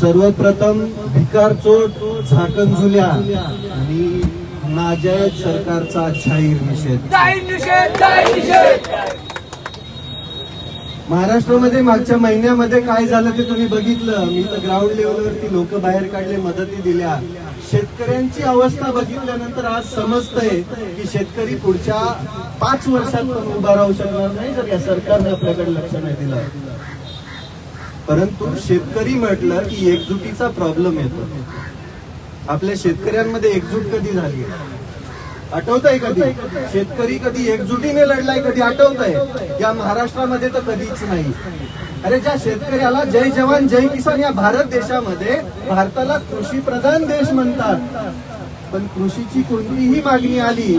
सर्वप्रथम भिकार चोट झाकण झुल्या आणि नाजायज सरकारचा जाहीर निषेध. महाराष्ट्रामध्ये मागच्या महिन्यामध्ये काय झालं ते तुम्ही बघितलं. मी तर ग्राउंड लेवलवरती लोक बाहेर काढले मदती दिल्या. शेतकऱ्यांची अवस्था बघितल्यानंतर आज समजतंय की शेतकरी पुढच्या पाच वर्षात पण उभा राहू शकणार नाही जर या सरकारने आपल्याकडे लक्ष नाही दिलं. परंतु शेतकरी म्हटलं की एकजुटीचा प्रॉब्लेम येतो. आपल्या शेतकऱ्यांमध्ये एकजूट कधी झाली आठवत आहे कधी? शेतकरी कधी एकजुटीने लढलाय कधी आठवत आहे या महाराष्ट्रामध्ये तर कधीच नाही. अरे ज्या शेतकऱ्याला जय जवान जय किसान या भारत देशामध्ये भारताला कृषी प्रधान देश म्हणतात. पण कृषीची कोणतीही मागणी आली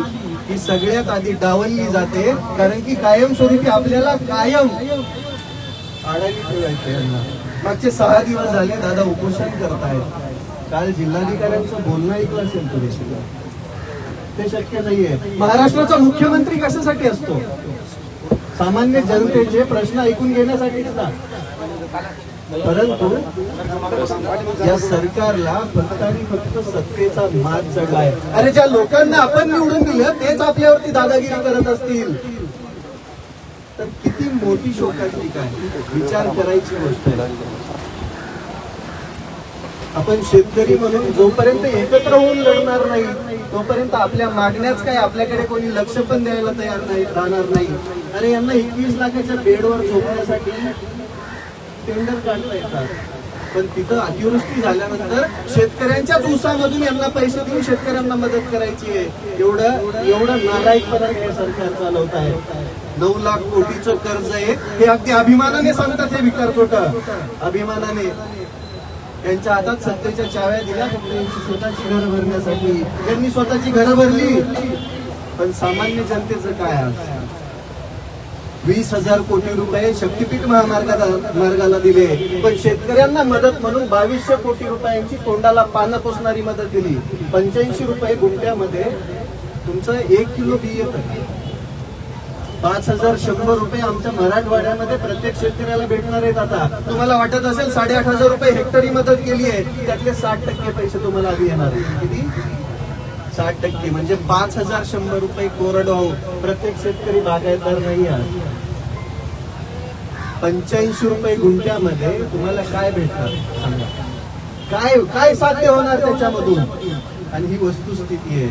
की सगळ्यात आधी डावलली जाते कारण की कायमस्वरूपी आपल्याला कायम आडाणी ठेवायचं यांना मागचे सहा दिवस झाले दादा उपोषण करतायत. काल जिल्हाधिकाऱ्यांचं बोलणं ऐकलं असेल तुम्ही सगळं ते शक्य नाहीये. महाराष्ट्राचा मुख्यमंत्री कशासाठी असतो? सामान्य जनतेचे प्रश्न ऐकून घेण्यासाठीच ना परंतु या सरकारला फक्त आणि फक्त सत्तेचा माज चढलाय. अरे ज्या लोकांना आपण निवडून दिलं तेच आपल्यावरती दादागिरी करत असतील. मोठी शोकाची काय विचार करायची गोष्ट आहे. आपण शेतकरी म्हणून जोपर्यंत एकत्र होऊन लढणार नाही तोपर्यंत आपल्या मागण्याच काय आपल्याकडे कोणी लक्ष पण द्यायला तयार नाही राहणार नाही. अरे यांना एकवीस लाखाच्या बेडवर झोपण्यासाठी टेंडर काढता येतात. पण तिथं अतिवृष्टी झाल्यानंतर शेतकऱ्यांच्याच ऊसामधून यांना पैसे देऊन शेतकऱ्यांना मदत करायची आहे. एवढं एवढं नालायकपणा हे सरकार चालवत आहे नऊ लाख कोटीचं कर्ज आहे. हे अगदी अभिमानाने सांगतात हे विकार खोटं अभिमानाने. त्यांच्या हातात सत्तेच्या चाव्या दिल्या. फक्त स्वतःची घरं भरण्यासाठी. त्यांनी स्वतःची घरं भरली. पण सामान्य जनतेचं काय आज? वीस हजार कोटी रुपये शक्तीपीठ महामार्गाला मार्गाला दिले. पण शेतकऱ्यांना मदत म्हणून बावीसशे कोटी रुपयांची तोंडाला पानं पोसणारी मदत दिली. पंच्याऐंशी रुपये गुंठ्यामध्ये तुमचं एक किलो बी येत. पाच हजार शंभर रुपये आमच्या मराठवाड्यामध्ये प्रत्येक शेतकऱ्याला भेटणार आहेत आता. तुम्हाला वाटत असेल साडेआठ हजार रुपये हेक्टरी मदत केली आहे. त्यातले साठ टक्के पैसे तुम्हाला आधी येणार आहेत. किती? साठ टक्के म्हणजे पाच हजार शंभर रुपये कोरडवाहू प्रत्येक शेतकरी बागायतदार नाही आहे. पंच्याऐंशी रुपये गुंठ्यामध्ये तुम्हाला काय भेटणार? सांगा. काय काय साध्य होणार त्याच्यामधून? आणि ही वस्तुस्थिती आहे.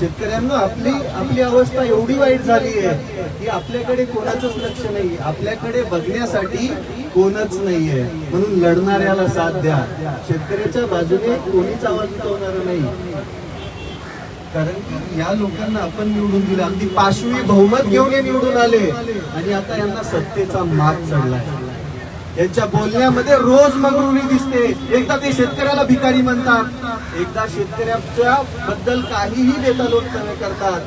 शेतकऱ्यांना आपली आपली अवस्था एवढी वाईट झाली आहे की आपल्याकडे कोणाचंच लक्ष नाही. आपल्याकडे बघण्यासाठी कोणच नाहीये म्हणून लढणाऱ्याला साथ द्या. शेतकऱ्याच्या बाजूने कोणीच आवाज उठवणार नाही. कारण या लोकांना आपण निवडून दिलं. अगदी पाशवी बहुमत घेऊन हे निवडून आले. आणि आता यांना सत्तेचा माग चढलाय. यांच्या बोलण्यामध्ये रोज मगरुरी दिसते. एकदा ते शेतकऱ्याला भिकारी म्हणतात. एकदा शेतकऱ्याच्या बद्दल काहीही बेतालोटपणे करतात.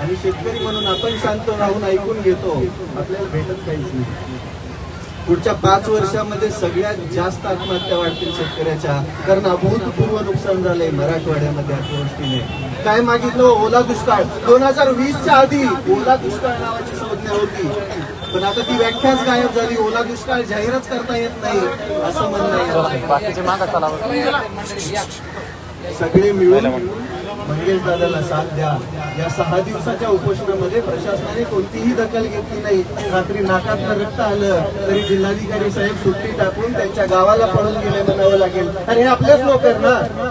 आणि शेतकरी म्हणून आपण शांत राहून ऐकून घेतो. आपल्याला भेटत काहीच नाही. पुढच्या पाच वर्षामध्ये सगळ्यात जास्त आत्महत्या वाढतील शेतकऱ्याच्या. कारण अभूतपूर्व नुकसान झालंय मराठवाड्यामध्ये अतिवृष्टीने काय मागितलं? ओला दुष्काळ. दोन हजार वीसच्या आधी ओला दुष्काळ नावाची संज्ञा होती. पण आता ती व्याख्याच गायब झाली. ओला दुष्काळ जाहीरच करता येत नाही असं म्हणणं सगळे मिळून मंगेश दादाला साथ द्या. या सहा दिवसाच्या उपोषणामध्ये प्रशासनाने कोणतीही दखल घेतली नाही. रात्री नाकात रक्त आलं तरी जिल्हाधिकारी साहेब सुट्टी टाकून त्यांच्या गावाला पळून गेले म्हणावं लागेल. आणि हे आपलेच लोक आहेत ना.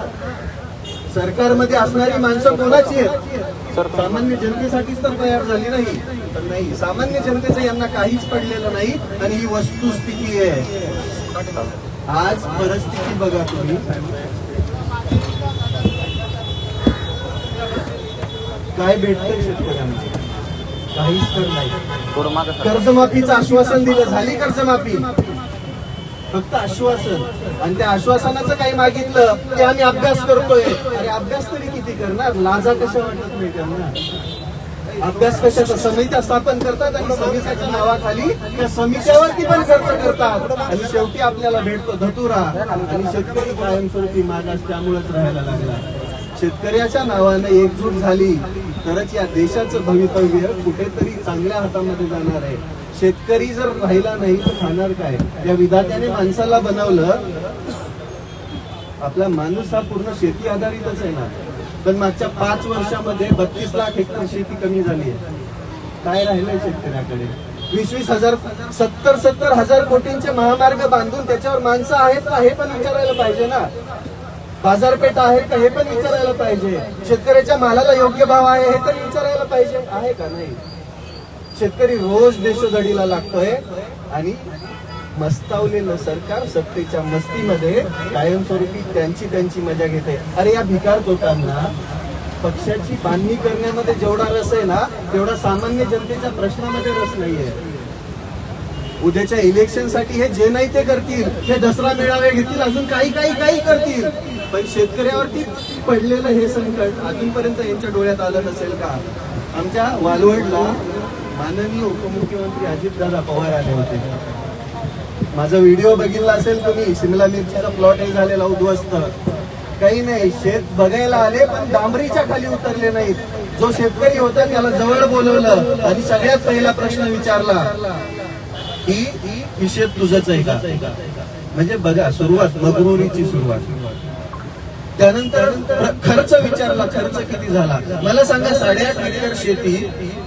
सरकारमध्ये असणारी माणसं कोणाची आहेत? सामान्य जनतेसाठीच तर तयार झाली नाही. पण नाही सामान्य जनतेचं यांना काहीच पडलेलं नाही आणि ही वस्तुस्थिती आहे. आज परिस्थिती बघा तुम्ही. काय भेटतंय शेतकऱ्यांना? काहीच तर नाही. कर्जमाफीचं आश्वासन दिलं. झाली कर्जमाफी? फक्त आश्वासन. आणि त्या आश्वासनाचं काही मागितलं की आम्ही अभ्यास करतोय. अरे अभ्यास तरी किती करणार? लाजा कशा वाटत नाही त्यांना? अभ्यास कशाचा? समित्या स्थापन करतात आणि समित्याच्या नावाखाली त्या समित्यावरती पण खर्च करतात. आणि शेवटी आपल्याला भेटतो धतुरा. आणि शेतकरी कायमस्वरूपी मागास त्यामुळेच राहायला लागला. शेतकऱ्याच्या नावानं एकजूट झाली. तरच या देशाचं भवितव्य कुठेतरी चांगल्या हातामध्ये जाणार आहे. शेतकरी जर राहिला नाही तर खाणार काय? या विधात्याने माणसाला बनवलं आपला माणूस हा पूर्ण शेती आधारितच आहे ना. पण मागच्या पाच वर्षामध्ये बत्तीस लाख हेक्टर शेती कमी झाली आहे. काय राहिलंय शेतकऱ्याकडे? वीस वीस हजार सत्तर सत्तर हजार कोटींचे महामार्ग बांधून त्याच्यावर माणसं आहेत का हे पण विचारायला पाहिजे ना. बाजारपेठ आहे का हे पण विचारायला पाहिजे. शेतकऱ्याच्या मालाला योग्य भाव आहे हे तर विचारायला पाहिजे. आहे का नाही? शेतकरी रोज देशोधडीला लागतोय आणि मस्तावलेलं सरकार सत्तेच्या मस्तीमध्ये कायमस्वरूपी त्यांची त्यांची मजा घेते. अरे या भिकार तोटांना पक्षाची बांधणी करण्यामध्ये जेवढा रस आहे ना तेवढा सामान्य जनतेच्या प्रश्नामध्ये रस नाहीये. उद्याच्या इलेक्शनसाठी हे जे नाही ते करतील हे दसरा मेळावे घेतील अजून काही काही काही करतील. पण शेतकऱ्यावरती पडलेलं हे संकट अजूनपर्यंत यांच्या डोळ्यात आलं नसेल का? आमच्या वालवडला माननीय उपमुख्यमंत्री अजितदादा पवार आले होते. माझा व्हिडिओ बघितला असेल तुम्ही शिमला मिरचीचा प्लॉटही झालेला उद्ध्वस्त. काही नाही शेत बघायला आले पण डांबरीच्या खाली उतरले नाहीत. जो शेतकरी होता त्याला जवळ बोलवलं आणि सगळ्यात पहिला प्रश्न विचारला. की ही शेत आहे का? म्हणजे बघा सुरुवात मगरुरीची सुरुवात. त्यानंतर खर्च विचारला खर्च किती झाला? मला सांगा साडेआठ हेक्टर शेती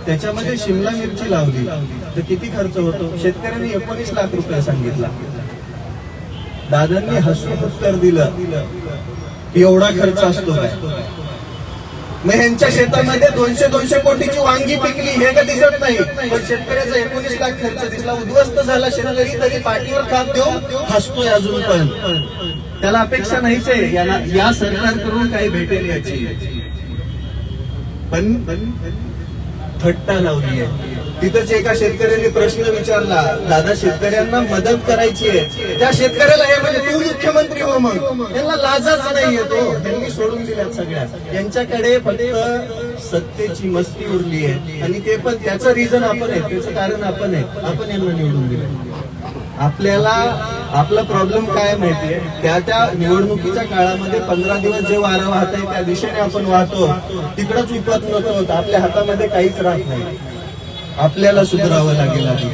त्याच्यामध्ये शिमला मिरची लावली. तर किती खर्च होतो? शेतकऱ्यांनी एकोणीस लाख रुपये सांगितला. दादांनी हसून उत्तर दिलं. एवढा खर्च असतो काय? मग ह्यांच्या शेतामध्ये दोनशे दोनशे कोटीची वांगी पिकली हे का दिसत नाही? पण शेतकऱ्याचा एकोणीस लाख खर्च दिसला. उद्ध्वस्त झाला शेतकरी तरी पाठीवर खात देऊन हसतोय अजून पण त्याला अपेक्षा नाहीच आहे. याला या सरकारकडून काही भेटेल याची. पण थट्टा लावली आहे तिथंच एका शेतकऱ्याने प्रश्न विचारला दादा शेतकऱ्यांना मदत करायची आहे. त्या शेतकऱ्याला हे म्हणजे तू मुख्यमंत्री हो मग. त्यांना लाजाच नाही येतो त्यांनी सोडून दिल्यात सगळ्या त्यांच्याकडे फक्त सत्तेची मस्ती उरली आहे. आणि ते पण त्याचं रिझन आपण आहे त्याचं कारण आपण आहे. आपण यांना निवडून दिलं आपल्याला आपला प्रॉब्लेम काय माहितीये त्या त्या निवडणुकीच्या काळामध्ये पंधरा दिवस जे वारं वाहत आहे त्या दिशेने आपण वाहतो. तिकडच विपत नव्हतं आपल्या हातामध्ये काहीच राहत नाही. आपल्याला सुधारावं लागेल आधी.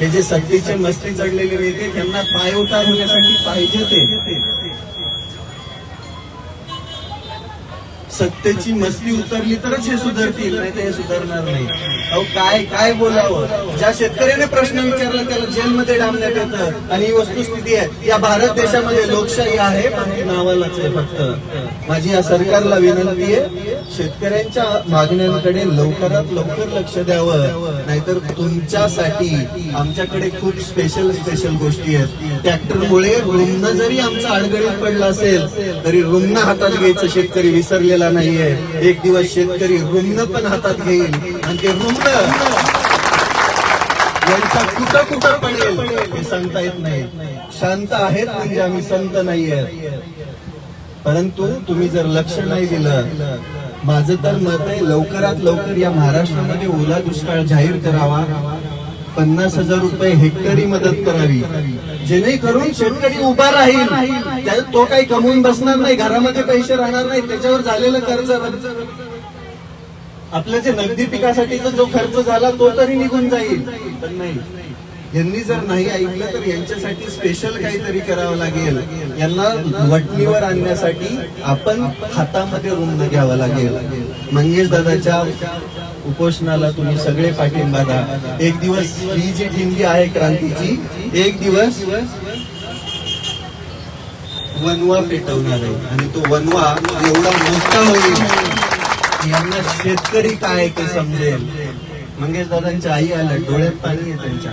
हे जे सत्तेचे मस्ती चढलेले नेते त्यांना पाय उतार होण्यासाठी पाहिजे ते. सत्तेची मस्ती उतरली तरच हे सुधारतील नाही तर हे सुधारणार नाही. अहो काय काय बोलावं? ज्या शेतकऱ्याने प्रश्न विचारला त्याला जेलमध्ये डांबण्यात येतं. आणि ही वस्तुस्थिती आहे. या भारत देशामध्ये लोकशाही आहे पण नावालाच आहे फक्त. माझी या सरकारला विनंती आहे शेतकऱ्यांच्या मागण्यांकडे लवकरात लवकर लक्ष द्यावं. नाहीतर तुमच्यासाठी आमच्याकडे खूप स्पेशल स्पेशल गोष्टी आहेत. ट्रॅक्टरमुळे रुग्ण जरी आमचा अडगळीत पडला असेल तरी रुग्ण हातात घ्यायचं शेतकरी विसरलेला नाहीये. एक दिवस शेतकरी रुग्ण पण हातात घेईल आणि ते रुग्ण यांचा कुठं कुठं पडेल हे सांगता येत नाही. शांत आहेत म्हणजे आम्ही संत नाहीये. परंतु तुम्ही जर लक्ष नाही दिलं माझं तर मत आहे लवकरात लवकर या महाराष्ट्रामध्ये ओला दुष्काळ जाहीर करावा. पन्नास हजार रुपये हेक्टरी मदत करावी. जेणेकरून शेतकरी उभा राहील. तो काही कमवून बसणार नाही घरामध्ये पैसे राहणार नाही त्याच्यावर झालेलं कर्ज. आपल्या जे नगदी पिकासाठीचा जो खर्च झाला तो तरी निघून जाईल. पण नाही यांनी जर नाही ऐकलं तर यांच्यासाठी स्पेशल काहीतरी करावं लागेल. यांना वटणीवर आणण्यासाठी आपण हातामध्ये रुंद घ्यावं लागेल. मंगेश दादाच्या उपोषणाला तुम्ही सगळे पाठिंबा द्या. एक दिवस ही जी ठिणगी आहे क्रांतीची एक दिवस वनवा पेटवणार आहे. आणि तो वनवा एवढा मोठा होईल. यांना शेतकरी काय ते समजेल. मंगेश दादांच्या आई आल्या डोळ्यात पाणी आहे त्यांच्या.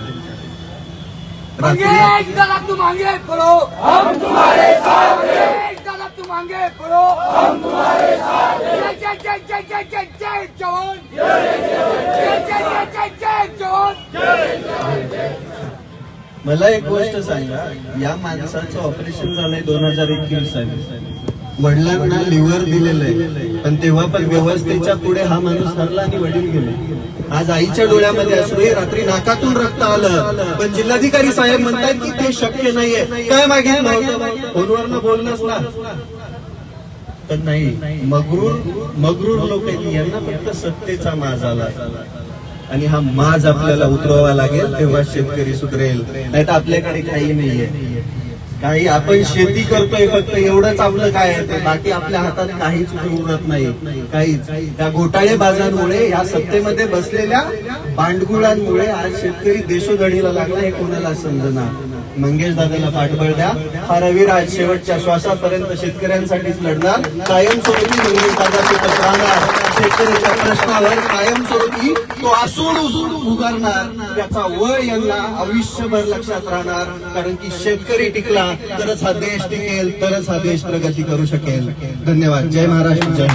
मांगे रात्री- एक दादा तू मांगे पड़ो हम तुम्हारे साथ एक दादा तू मांगे पड़ो हम तुम्हारे साथ जय जय जय जय जय जवान जय जय जय जय जय जवान मला एक गोष्ट सांगा. या माणसाचं ऑपरेशन झालंय दोन हजार एकवीस साली. वडिलांना लिव्हर दिलेलं आहे. पण तेव्हा पण व्यवस्थेच्या पुढे हा माणूस हरला आणि वडील गेले. आज आईच्या डोळ्यामध्ये असूनही रात्री नाकातून रक्त आलं. पण जिल्हाधिकारी साहेब म्हणतात की ते शक्य नाहीये. काय मागे फोनवर बोलणंच ना. पण नाही मगरूर मगरूर लोक यांना फक्त सत्तेचा माज आला. आणि हा माज आपल्याला उतरवावा लागेल तेव्हा शेतकरी सुधरेल. नाही तर आपल्याकडे काही नाहीये. काही आपण शेती करतोय फक्त एवढंच आपलं काय आहे बाकी आपल्या हातात काहीच उरत नाही. काहीच. त्या घोटाळे बाजांमुळे या सत्तेमध्ये बसलेल्या भांडगुळांमुळे आज शेतकरी देशोधडीला लागला हे कोणाला समजणार? मंगेश दादाला पाठबळ द्या. हा रविराज शेवटच्या श्वासापर्यंत शेतकऱ्यांसाठीच लढणार. कायमस्वरूपी मंगेश दादा सोबत राहणार शेतकऱ्याच्या प्रश्नावर कायमस्वरूपी तो असूड उसूड उभारणार. त्याचा वय यांना आयुष्यभर लक्षात राहणार. कारण की शेतकरी टिकला तरच हा देश टिकेल तरच हा देश प्रगती करू शकेल. धन्यवाद. जय महाराष्ट्र जय